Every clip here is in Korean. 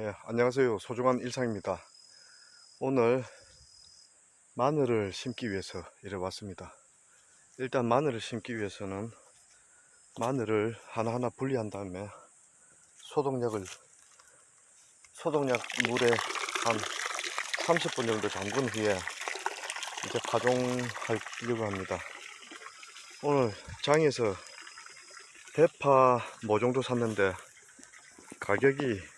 예, 안녕하세요. 소중한 일상입니다. 오늘 마늘을 심기 위해서 이래 왔습니다. 일단 마늘을 심기 위해서는 마늘을 하나하나 분리한 다음에 소독약을 소독약 물에 한 30분 정도 담근 후에 이제 파종하려고 합니다. 오늘 장에서 대파 모종도 샀는데 가격이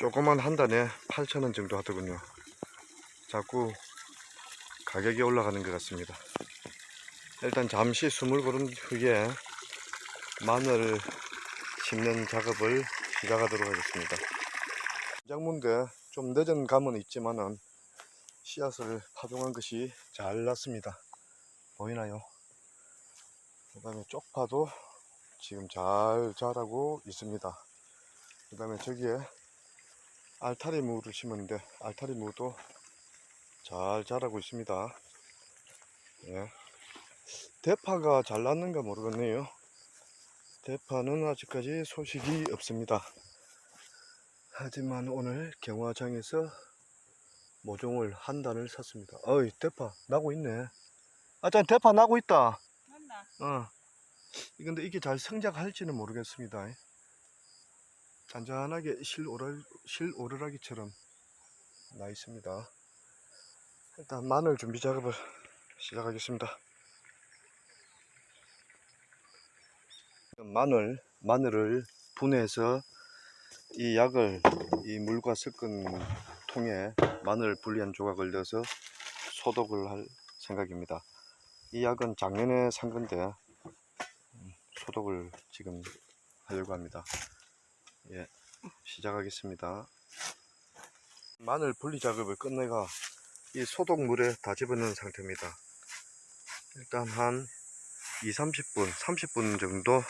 조그만 한 단에 8,000원 정도 하더군요. 자꾸 가격이 올라가는 것 같습니다. 일단 잠시 숨을 고른 후에 마늘 심는 작업을 시작하도록 하겠습니다. 장문데 좀 늦은 감은 있지만은 씨앗을 파종한 것이 잘 났습니다. 보이나요? 그 다음에 쪽파도 지금 잘 자라고 있습니다. 그 다음에 저기에 알타리 무를 심었는데 알타리 무도 잘 자라고 있습니다. 예. 대파가 잘 났는가 모르겠네요. 대파는 아직까지 소식이 없습니다. 하지만 오늘 경화장에서 모종을 한 단을 샀습니다. 어이 대파 나고 있네. 아짠 대파 나고 있다. 맞나? 어. 근데 이게 잘 성장할지는 모르겠습니다. 잔잔하게 실오르, 실오르락이처럼 나 있습니다. 일단 마늘 준비 작업을 시작하겠습니다. 마늘, 마늘을 분해해서 이 약을 이 물과 섞은 통에 마늘 분리한 조각을 넣어서 소독을 할 생각입니다. 이 약은 작년에 산 건데 음, 소독을 지금 하려고 합니다. 예, 시작하겠습니다. 마늘 분리 작업을 끝내가 이 소독물에 다 집어넣은 상태입니다. 일단 한 2, 30분, 30분 정도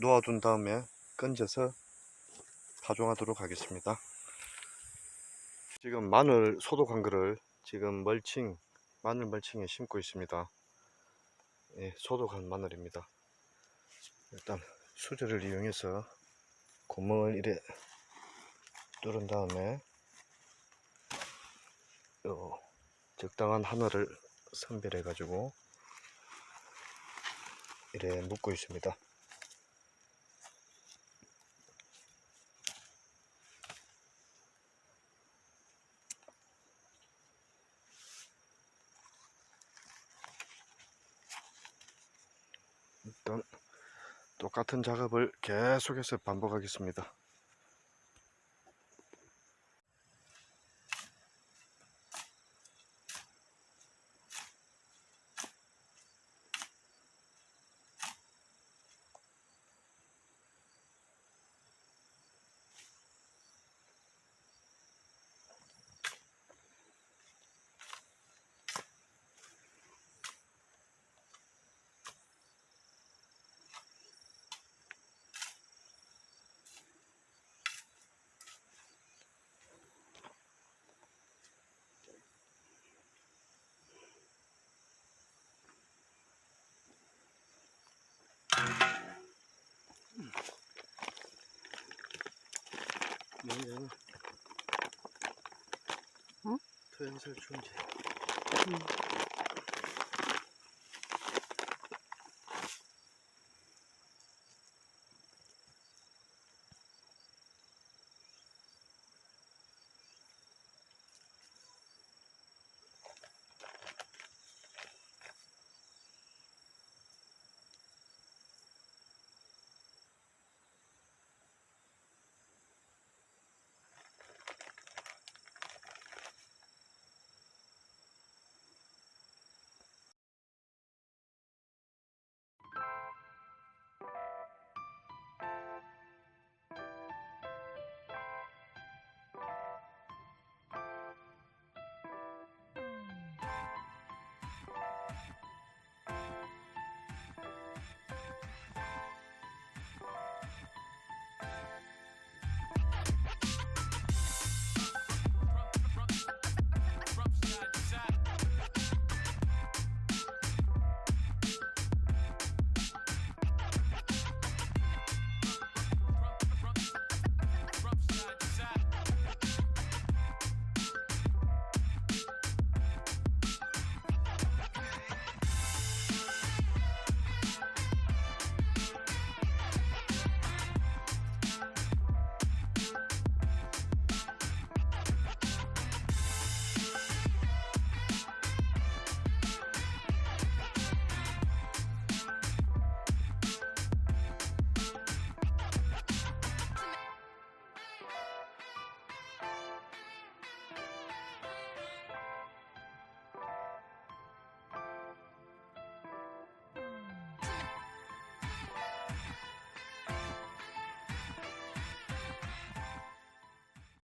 놓아둔 다음에 건져서 파종하도록 하겠습니다. 지금 마늘 소독한 거를 지금 멀칭, 마늘 멀칭에 심고 있습니다. 예, 소독한 마늘입니다. 일단 수저를 이용해서 구멍을 이래 뚫은 다음에 요 적당한 하나를 선별해 가지고 이래 묶고 있습니다. 일단 똑같은 작업을 계속해서 반복하겠습니다. 뭐냐? 응? 토양살 충지. 응.